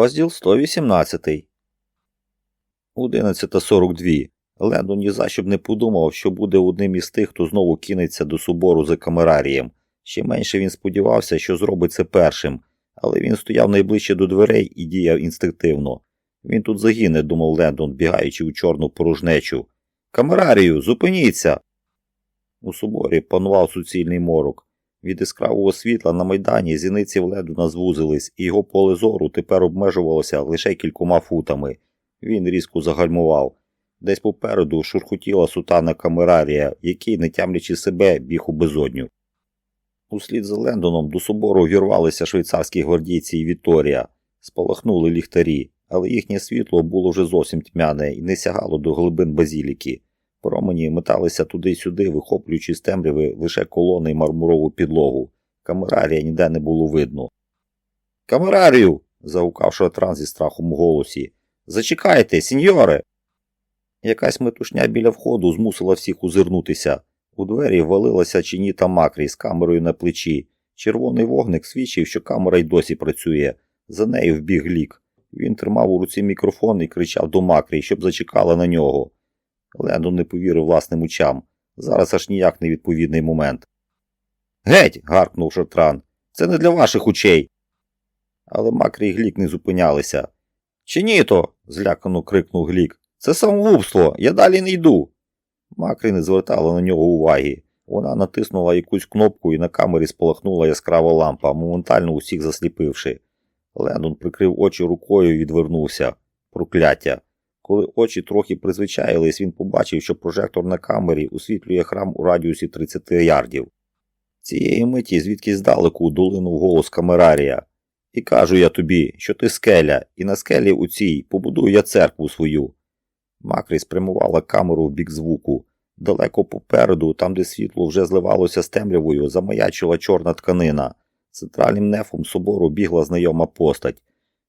Розділ 118. 11.42. Лендон ні за що б не подумав, що буде одним із тих, хто знову кинеться до собору за камерарієм. Ще менше він сподівався, що зробить це першим, але він стояв найближче до дверей і діяв інстинктивно. Він тут загине, думав Лендон, бігаючи у чорну порожнечу. Камерарію, зупиніться! У соборі панував суцільний морок. Від яскравого світла на майдані зіниці в Лендона звузились, і його поле зору тепер обмежувалося лише кількома футами. Він різко загальмував. Десь попереду шурхотіла сутана камерарія, який, не тямлячи себе, біг у безодню. Услід за Лендоном до собору вірвалися швейцарські гвардійці і Віторія, спалахнули ліхтарі, але їхнє світло було вже зовсім тьмяне і не сягало до глибин базіліки. Промені металися туди-сюди, вихоплюючи з темряви лише колони й мармурову підлогу. Камерарія ніде не було видно. Камерарію. загукав шатран зі страхом у голосі. Зачекайте, сіньоре. Якась метушня біля входу змусила всіх озирнутися. У двері валилася Чініта Макрі з камерою на плечі. Червоний вогник свідчив, що камера й досі працює. За нею вбіг лік. Він тримав у руці мікрофон і кричав до Макрі, щоб зачекала на нього. Лендон не повірив власним очам. Зараз аж ніяк невідповідний момент. Геть. гаркнув Шартран. Це не для ваших очей. Але Макрі і Глік не зупинялися. Чиніто. злякано крикнув Глік. Це самогубство, я далі не йду. Макрі не звертала на нього уваги. Вона натиснула якусь кнопку і на камері спалахнула яскрава лампа, моментально усіх засліпивши. Лендон прикрив очі рукою і відвернувся. Прокляття. Коли очі трохи призвичаїлись, він побачив, що прожектор на камері освітлює храм у радіусі 30 ярдів. Цієї миті звідки здалеку долинув голос камерарія. І кажу я тобі, що ти скеля, і на скелі у цій побудую я церкву свою. Макрі спрямувала камеру в бік звуку. Далеко попереду, там, де світло вже зливалося з темрявою, замаячила чорна тканина. Центральним нефом собору бігла знайома постать.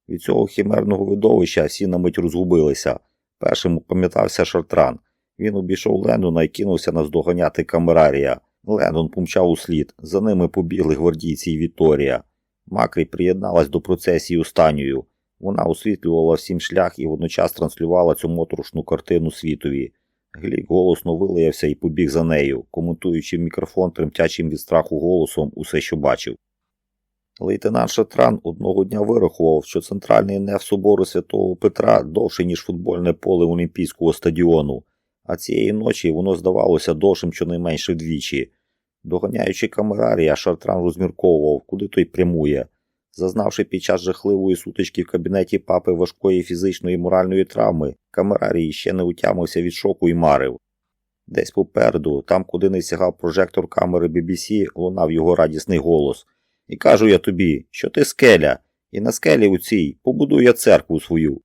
Від цього хімерного видовища всі на мить розгубилися. Першим пам'ятався Шартран. Він обійшов Лендона і кинувся наздоганяти камерарія. Лендон помчав услід. За ними побігли гвардійці і Віторія. Макрі приєдналась до процесії останньою. Вона освітлювала всім шлях і водночас транслювала цю моторошну картину світові. Глік голосно вилаявся і побіг за нею, коментуючи мікрофон тремтячим від страху голосом усе, що бачив. Лейтенант Шатран одного дня вирахував, що центральний неф собору святого Петра довше, ніж футбольне поле Олімпійського стадіону, а цієї ночі воно здавалося довшим щонайменше вдвічі. Доганяючи камерарія, Шартран розмірковував, куди той прямує. Зазнавши під час жахливої сутички в кабінеті папи важкої фізичної і моральної травми, камерарій ще не утямився від шоку і марив. Десь попереду, там, куди не сягав прожектор камери BBC, лунав його радісний голос. І кажу я тобі, що ти скеля, і на скелі у цій побудую я церкву свою.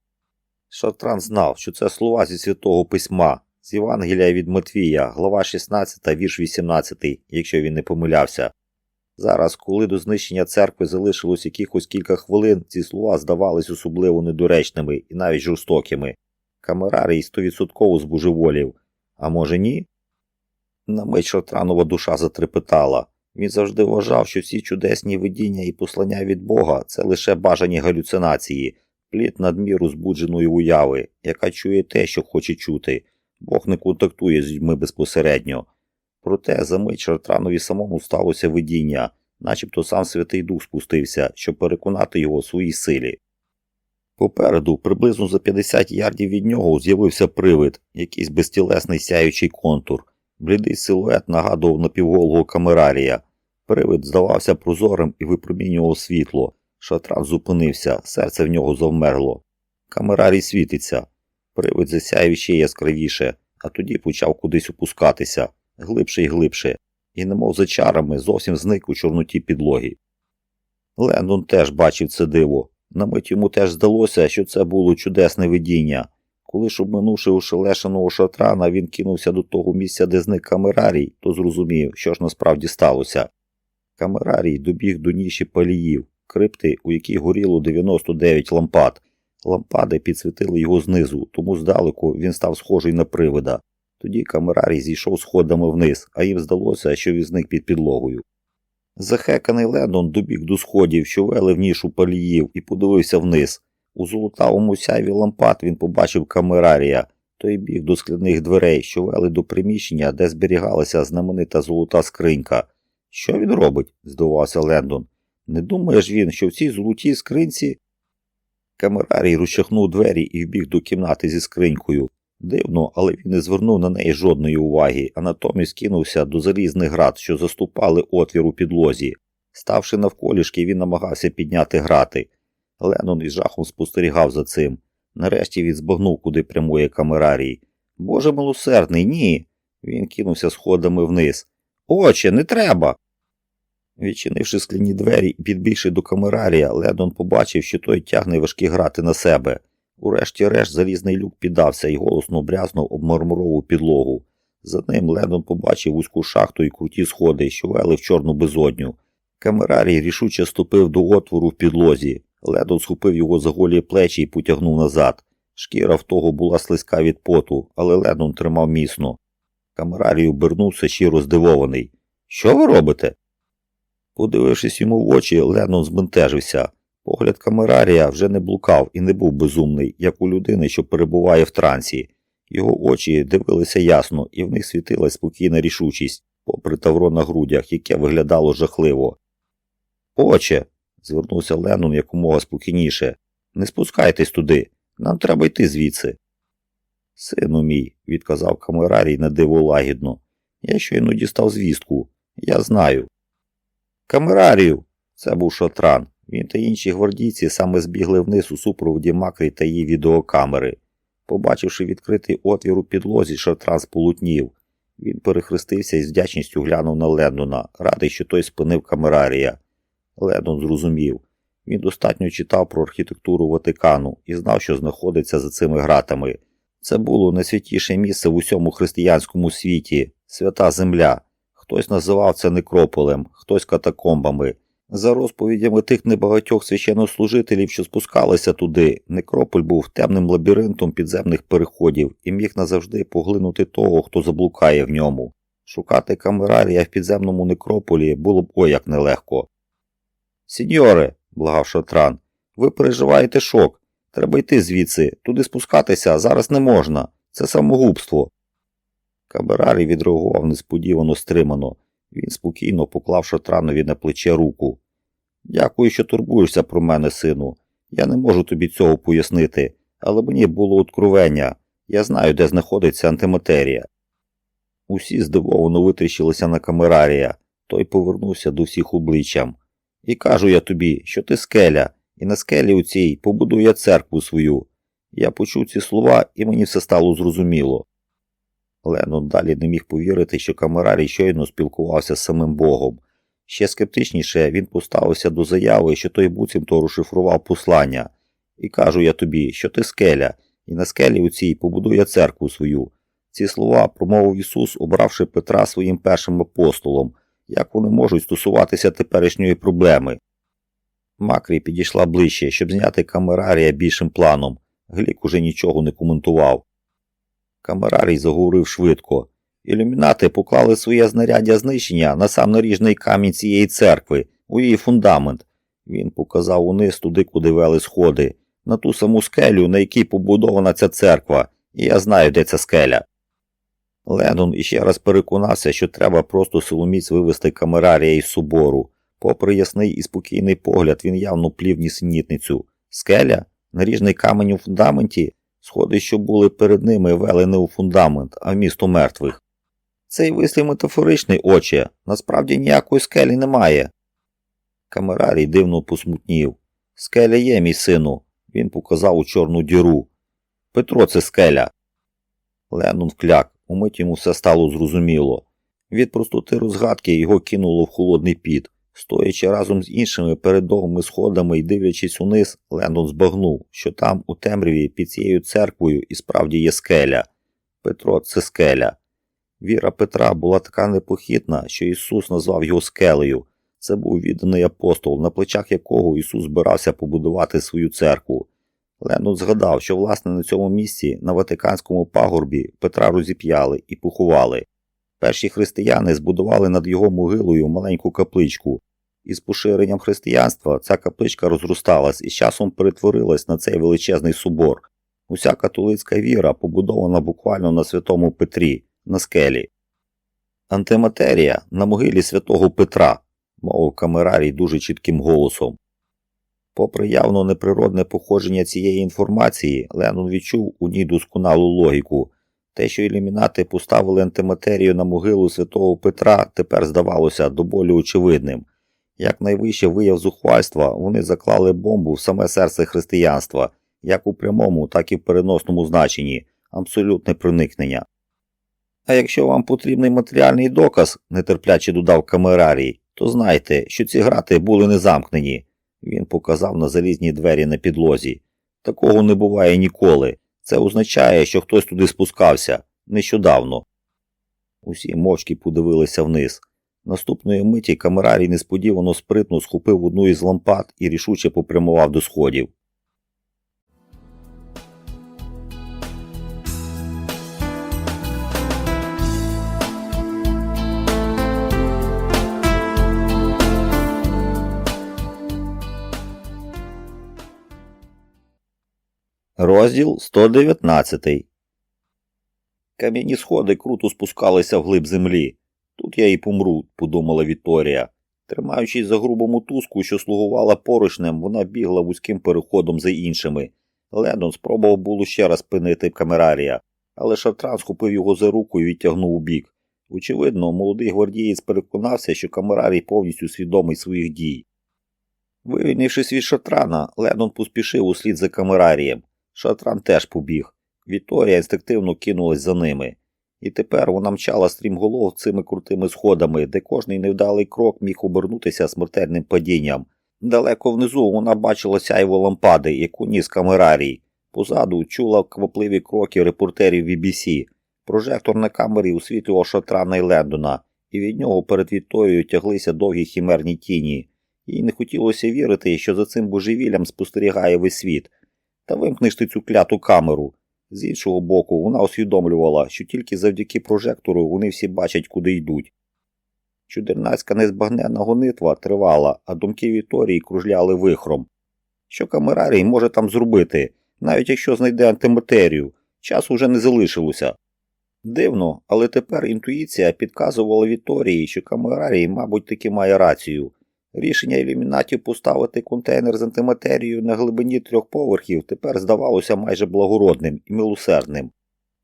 Шатран знав, що це слова зі святого письма, з Євангелія від Матвія, глава 16, вірш 18, якщо він не помилявся. Зараз, коли до знищення церкви залишилось якихось кілька хвилин, ці слова здавались особливо недоречними і навіть жорстокими. Камерарій стовідсотково збожеволів. А може ні? На мить Шатранова душа затрепетала. Він завжди вважав, що всі чудесні видіння і послання від Бога це лише бажані галюцинації, плід надміру збудженої уяви, яка чує те, що хоче чути. Бог не контактує з людьми безпосередньо. Проте за мить Шартранові самому сталося видіння, начебто сам Святий Дух спустився, щоб переконати його у своїй силі. Попереду, приблизно за 50 ярдів від нього, з'явився привид, якийсь безтілесний сяючий контур. Блідий силует нагадував напівголого камерарія. Привид здавався прозорим і випромінював світло. Шатран зупинився, серце в нього завмерло. Камерарій світиться. Привид засяяв ще яскравіше, а тоді почав кудись опускатися, глибше і глибше, і, немов за чарами, зовсім зник у чорноті підлоги. Лендон теж бачив це диво. На мить йому теж здалося, що це було чудесне видіння. Коли ж обминувши ушелешеного шатрана, він кинувся до того місця, де зник камерарій, то зрозумів, що ж насправді сталося. Камерарій добіг до ніші паліїв, крипти, у якій горіло 99 лампад. Лампади підсвітили його знизу, тому здалеку він став схожий на привида. Тоді камерарій зійшов сходами вниз, а їм здалося, що він зник під підлогою. Захеканий Лендон добіг до сходів, що вели в нішу паліїв, і подивився вниз. У золотавому сяйві лампад він побачив камерарія, той біг до скляних дверей, що вели до приміщення, де зберігалася знаменита золота скринька. Що він робить? здивувався Лендон. Не думаєш він, що в цій золотій скринці. Камерарій розчахнув двері і вбіг до кімнати зі скринькою. Дивно, але він не звернув на неї жодної уваги, а натомість кинувся до залізних град, що заступали отвір у підлозі. Ставши навколішки, він намагався підняти грати. Леннон із жахом спостерігав за цим. Нарешті він збагнув, куди прямує камерарій. Боже милосердний, ні. Він кинувся сходами вниз. Оче, не треба. Відчинивши скляні двері і підбігши до камерарія, Леннон побачив, що той тягне важкі грати на себе. Урешті-решт залізний люк піддався і голосно брязнув об мармурову підлогу. За ним Леннон побачив вузьку шахту і круті сходи, що вели в чорну безодню. Камерарій рішуче ступив до отвору в підлозі. Ледон схопив його за голі плечі і потягнув назад. Шкіра в того була слизька від поту, але Ледон тримав міцно. Камерарій обернувся щиро здивований. Що ви робите? Подивившись йому в очі, Леннон збентежився. Погляд камерарія вже не блукав і не був безумний, як у людини, що перебуває в трансі. Його очі дивилися ясно, і в них світилась спокійна рішучість, попри тавро на грудях, яке виглядало жахливо. Оче, звернувся Леннон якомога спокійніше, не спускайтесь туди, нам треба йти звідси. Сину мій, відказав камерарій на диво лагідно, я щойно дістав звістку. Я знаю. Камерарію! Це був шотран. Він та інші гвардійці саме збігли вниз у супроводі макрі та її відеокамери. Побачивши відкритий отвір у підлозі, шотран сполутнів. Він перехрестився і з вдячністю глянув на Леннона, радий, що той спинив камерарія. Леннон зрозумів. Він достатньо читав про архітектуру Ватикану і знав, що знаходиться за цими гратами. Це було найсвятіше місце в усьому християнському світі, свята земля. Хтось називав це некрополем, хтось катакомбами. За розповідями тих небагатьох священнослужителів, що спускалися туди, некрополь був темним лабіринтом підземних переходів і міг назавжди поглинути того, хто заблукає в ньому. Шукати камерарія в підземному некрополі було б ой як нелегко. Сіньоре, благав Шатран, ви переживаєте шок. Треба йти звідси, туди спускатися зараз не можна. Це самогубство. Камерарій відреагував несподівано стримано. Він спокійно поклав Шатранові на плече руку. Дякую, що турбуєшся про мене, сину. Я не можу тобі цього пояснити, але мені було откровення. Я знаю, де знаходиться антиматерія. Усі здивовано витріщилися на камерарія. Той повернувся до всіх обличчям. І кажу я тобі, що ти скеля, і на скелі у цій побудую я церкву свою. Я почув ці слова, і мені все стало зрозуміло. Леннон далі не міг повірити, що камерарій щойно спілкувався з самим Богом. Ще скептичніше він поставився до заяви, що той буцімто розшифрував послання. І кажу я тобі, що ти скеля, і на скелі у цій побудує церкву свою. Ці слова промовив Ісус, обравши Петра своїм першим апостолом, як вони можуть стосуватися теперішньої проблеми. Макрі підійшла ближче, щоб зняти камерарія більшим планом. Глік уже нічого не коментував. Камерарій заговорив швидко. Ілюмінати поклали своє знаряддя знищення на сам наріжний камінь цієї церкви, у її фундамент. Він показав униз туди, куди вели сходи, на ту саму скелю, на якій побудована ця церква, і я знаю, де ця скеля. Леннон іще раз переконався, що треба просто силоміць вивести камерарія із собору. Попри ясний і спокійний погляд, він явно плів нісенітницю. Скеля? Наріжний камінь у фундаменті? Сходи, що були перед ними, вели не у фундамент, а в місто мертвих. Цей вислів метафоричний, оче, насправді ніякої скелі немає. Камерарій дивно посмутнів. Скеля є, мій сину. Він показав у чорну діру. Петро, це скеля. Леннон вкляк, умить йому все стало зрозуміло. Від простоти розгадки його кинуло в холодний піт. Стоячи разом з іншими перед довгими сходами і дивлячись униз, Леннон збагнув, що там, у темряві, під цією церквою, і справді є скеля. Петро це скеля. Віра Петра була така непохитна, що Ісус назвав його скелею. Це був відданий апостол, на плечах якого Ісус збирався побудувати свою церкву. Леннон згадав, що власне на цьому місці, на Ватиканському пагорбі, Петра розіп'яли і поховали. Перші християни збудували над його могилою маленьку капличку, Із поширенням християнства ця капличка розросталась і з часом перетворилась на цей величезний собор. Уся католицька віра побудована буквально на святому Петрі, на скелі. Антиматерія на могилі святого Петра, мовив камерарій дуже чітким голосом. Попри явно неприродне походження цієї інформації, Леннон відчув у ній досконалу логіку. Те, що ілюмінати поставили антиматерію на могилу святого Петра, тепер здавалося до болю очевидним. Як найвище вияв зухвальства, вони заклали бомбу в саме серце християнства, як у прямому, так і в переносному значенні абсолютне проникнення. А якщо вам потрібний матеріальний доказ, нетерпляче додав камерарій, то знайте, що ці грати були не замкнені. Він показав на залізні двері на підлозі. Такого не буває ніколи. Це означає, що хтось туди спускався нещодавно. Усі мовчки подивилися вниз. Наступної миті камерарій несподівано спритно схопив одну із лампад і рішуче попрямував до сходів. Розділ 119 Кам'яні сходи круто спускалися вглиб землі. Тут я і помру, подумала Вікторія. Тримаючись за грубу мотузку, що слугувала поручнем, вона бігла вузьким переходом за іншими. Лендон спробував було ще раз спинити камерарія, але Шартран схопив його за руку і відтягнув у бік. Очевидно, молодий гвардієць переконався, що камерарій повністю свідомий своїх дій. Вивільнившись від Шартрана, Лендон поспішив услід за камерарієм. Шатран теж побіг. Вікторія інстинктивно кинулась за ними. І тепер вона мчала стрімголов цими крутими сходами, де кожний невдалий крок міг обернутися смертельним падінням. Далеко внизу вона бачила сяйво лампади, яку ніс камерарій. Позаду чула квапливі кроки репортерів BBC. Прожектор на камері освітлював Шатрана і Лендона, і від нього перед Вікторією тяглися довгі хімерні тіні. Їй не хотілося вірити, що за цим божевіллям спостерігає весь світ. Та вимкнеш ти цю кляту камеру. З іншого боку, вона усвідомлювала, що тільки завдяки прожектору вони всі бачать, куди йдуть. Чудернацька незбагненна гонитва тривала, а думки Віторії кружляли вихром. Що камерарій може там зробити, навіть якщо знайде антиматерію, часу вже не залишилося. Дивно, але тепер інтуїція підказувала Віторії, що камерарій, мабуть, таки має рацію. Рішення ілюмінатів поставити контейнер з антиматерією на глибині трьох поверхів тепер здавалося майже благородним і милосердним.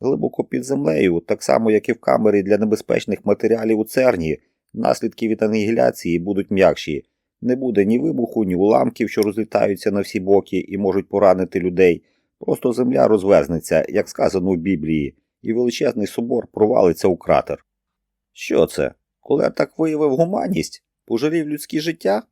Глибоко під землею, так само як і в камері для небезпечних матеріалів у церні, наслідки від анігіляції будуть м'якші. Не буде ні вибуху, ні уламків, що розлітаються на всі боки і можуть поранити людей. Просто земля розверзнеться, як сказано в Біблії, і величезний собор провалиться у кратер. Що це? Коли так виявив гуманність? Пожалів людське життя?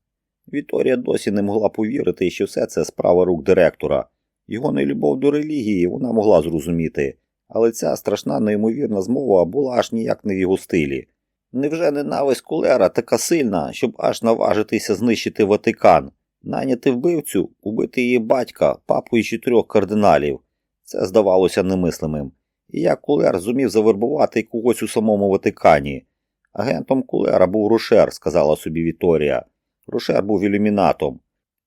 Віторія досі не могла повірити, що все це справа рук директора. Його нелюбов до релігії вона могла зрозуміти, але ця страшна неймовірна змова була аж ніяк не в його стилі. Невже ненависть кулера така сильна, щоб аж наважитися знищити Ватикан, наняти вбивцю, убити її батька, папу і чотирьох кардиналів? Це здавалося немислимим. І як кулер зумів завербувати когось у самому Ватикані. Агентом кулера був Рушер, сказала собі Віторія. Рушер був ілюмінатом.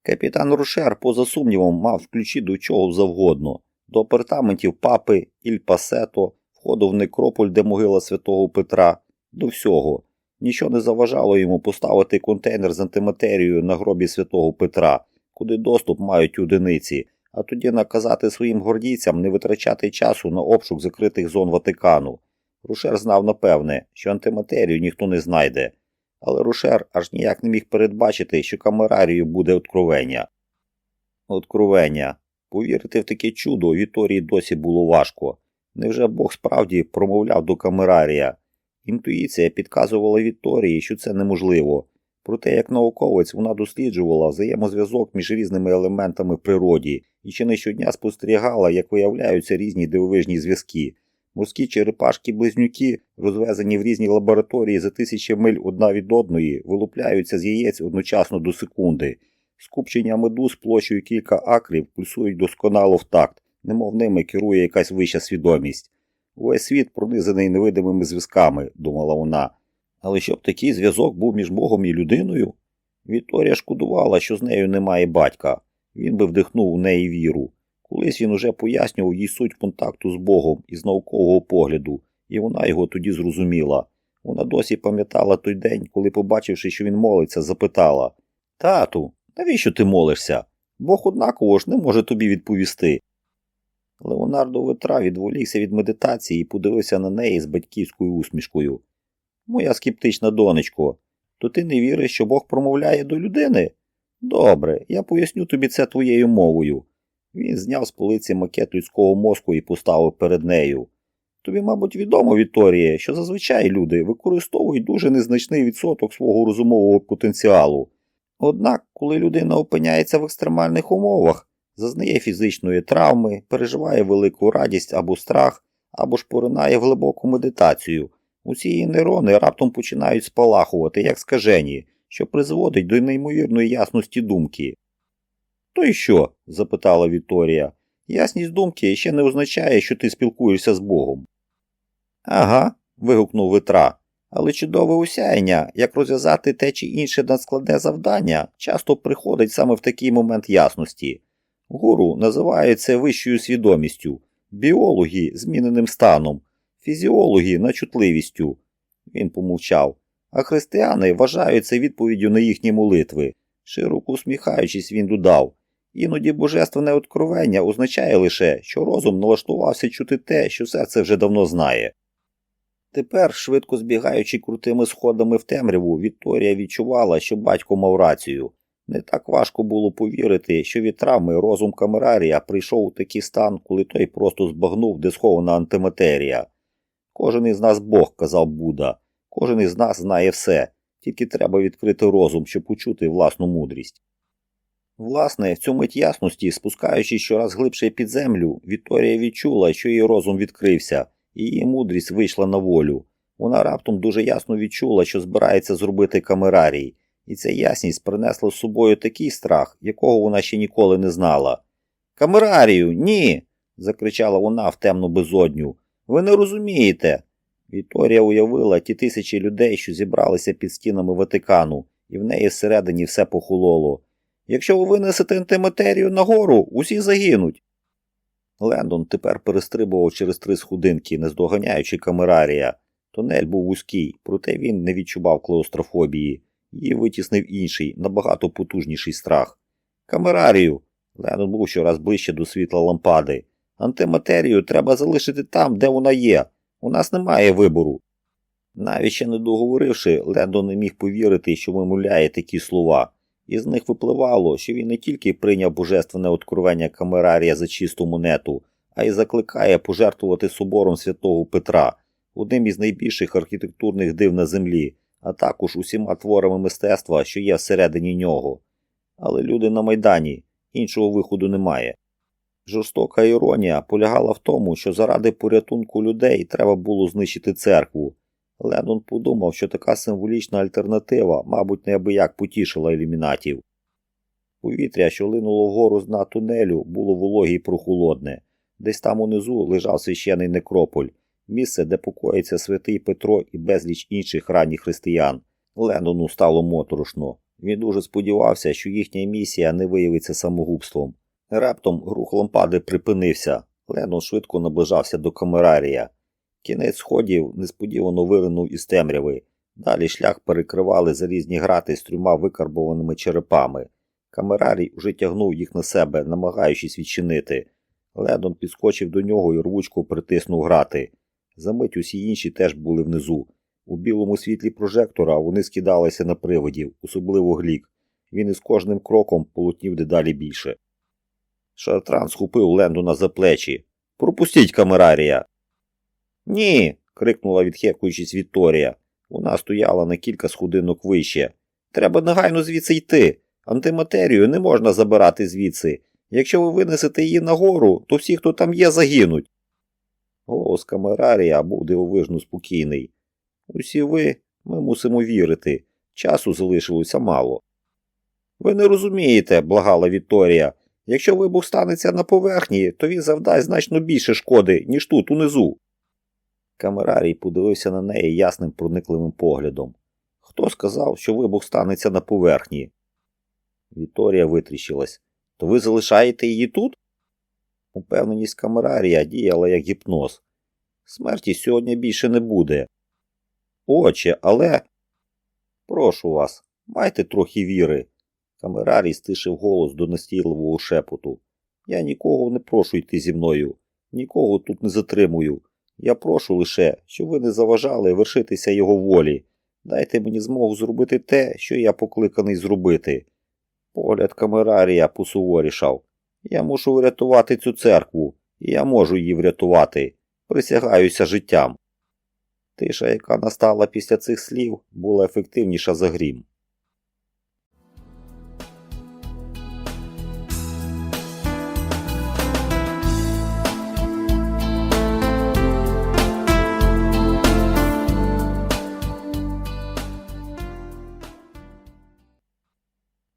Капітан Рушер, поза сумнівом, мав ключі до чого завгодно, до апартаментів папи, Іль Пасето, входу в некрополь, де могила святого Петра, до всього. Нічого не заважало йому поставити контейнер з антиматерією на гробі святого Петра, куди доступ мають одиниці, а тоді наказати своїм гордійцям не витрачати часу на обшук закритих зон Ватикану. Рушер знав напевне, що антиматерію ніхто не знайде, але Рушер аж ніяк не міг передбачити, що камерарію буде откровення. Откровення. Повірити в таке чудо Віторії досі було важко. Невже Бог справді промовляв до камерарія? Інтуїція підказувала Віторії, що це неможливо. Проте, як науковець, вона досліджувала взаємозв'язок між різними елементами в природі і чи не щодня спостерігала, як виявляються різні дивовижні зв'язки. Морські черепашки-близнюки, розвезені в різні лабораторії за тисячі миль одна від одної, вилупляються з яєць одночасно до секунди. Скупчення медуз площею кілька акрів пульсують досконало в такт, немов ними керує якась вища свідомість. Увесь світ пронизаний невидимими зв'язками, думала вона. Але щоб такий зв'язок був між Богом і людиною? Вікторія шкодувала, що з нею немає батька. Він би вдихнув у неї віру. Колись він уже пояснював їй суть контакту з Богом із наукового погляду, і вона його тоді зрозуміла. Вона досі пам'ятала той день, коли, побачивши, що він молиться, запитала Тату, навіщо ти молишся? Бог однаково ж не може тобі відповісти. Леонардо Ветра відволікся від медитації і подивився на неї з батьківською усмішкою. Моя скептична донечко, то ти не віриш, що Бог промовляє до людини? Добре, я поясню тобі це твоєю мовою. Він зняв з полиці макет людського мозку і поставив перед нею. Тобі, мабуть, відомо, Вікторія, що зазвичай люди використовують дуже незначний відсоток свого розумового потенціалу. Однак, коли людина опиняється в екстремальних умовах, зазнає фізичної травми, переживає велику радість або страх, або ж поринає в глибоку медитацію, усі її нейрони раптом починають спалахувати, як скажені, що призводить до неймовірної ясності думки. То й що? запитала Вікторія. Ясність думки ще не означає, що ти спілкуєшся з Богом. Ага, вигукнув Витра. Але чудове усяяння, як розв'язати те чи інше надскладне завдання, часто приходить саме в такий момент ясності. Гуру називають це вищою свідомістю, біологи зміненим станом, фізіологи начутливістю. Він помовчав. А християни вважають це відповіддю на їхні молитви. Широко усміхаючись, він додав. Іноді божественне откровення означає лише, що розум налаштувався чути те, що серце вже давно знає. Тепер, швидко збігаючи крутими сходами в темряву, Вікторія відчувала, що батько мав рацію. Не так важко було повірити, що від травми розум камерарія прийшов у такий стан, коли той просто збагнув, де схована антиматерія. Кожен із нас Бог, казав Будда, кожен із нас знає все, тільки треба відкрити розум, щоб почути власну мудрість. Власне, в цю мить ясності, спускаючись щораз глибше під землю, Вікторія відчула, що її розум відкрився, і її мудрість вийшла на волю. Вона раптом дуже ясно відчула, що збирається зробити камерарій, і ця ясність принесла з собою такий страх, якого вона ще ніколи не знала. Камерарію, ні. закричала вона в темну безодню. Ви не розумієте. Вікторія уявила ті тисячі людей, що зібралися під стінами Ватикану, і в неї всередині все похололо. Якщо ви винесете антиматерію нагору, усі загинуть. Лендон тепер перестрибував через три сходинки, не здоганяючи камерарія. Тунель був вузький, проте він не відчував клеустрофобії. Її витіснив інший, набагато потужніший страх. Камерарію. Лендон був щораз ближче до світла лампади. Антиматерію треба залишити там, де вона є. У нас немає вибору. Навіть ще не договоривши, Лендон не міг повірити, що вимовляє такі слова. Із них випливало, що він не тільки прийняв божественне откровення камерарія за чисту монету, а й закликає пожертвувати собором святого Петра, одним із найбільших архітектурних див на землі, а також усіма творами мистецтва, що є всередині нього. Але люди на Майдані, іншого виходу немає. Жорстока іронія полягала в тому, що заради порятунку людей треба було знищити церкву. Леннон подумав, що така символічна альтернатива, мабуть, неабияк потішила ілюмінатів. Повітря, що линуло вгору з дна тунелю, було вологе і прохолодне. Десь там унизу лежав священий некрополь, місце, де покоїться святий Петро і безліч інших ранніх християн. Леннону стало моторошно. Він дуже сподівався, що їхня місія не виявиться самогубством. Раптом рух лампади припинився. Леннон швидко наближався до камерарія. Кінець сходів несподівано виринув із темряви. Далі шлях перекривали залізні грати з трьома викарбованими черепами. Камерарій уже тягнув їх на себе, намагаючись відчинити. Ледон підскочив до нього і рвучко притиснув грати. Замить усі інші теж були внизу. У білому світлі прожектора вони скидалися на привидів, особливо глік. Він із кожним кроком полотнів дедалі більше. Шартран схопив Лендона за плечі. Пропустіть камерарія. Ні. крикнула відхекуючись Вікторія. Вона стояла на кілька сходинок вище. Треба негайно звідси йти. Антиматерію не можна забирати звідси. Якщо ви винесете її нагору, то всі, хто там є, загинуть. Голос камерарія був дивовижно спокійний. Усі ви, ми мусимо вірити. Часу залишилося мало. Ви не розумієте, благала Вікторія. Якщо вибух станеться на поверхні, то він завдасть значно більше шкоди, ніж тут унизу. Камерарій подивився на неї ясним проникливим поглядом. Хто сказав, що вибух станеться на поверхні? Віторія витріщилась. То ви залишаєте її тут? Упевненість камерарія діяла як гіпноз. Смерті сьогодні більше не буде. Отче, але. Прошу вас, майте трохи віри. Камерарій стишив голос до настійливого шепоту. Я нікого не прошу йти зі мною, нікого тут не затримую. Я прошу лише, щоб ви не заважали вершитися його волі. Дайте мені змогу зробити те, що я покликаний зробити. Погляд камерарія посуворішав. Я мушу врятувати цю церкву, і я можу її врятувати. Присягаюся життям. Тиша, яка настала після цих слів, була ефективніша за грім.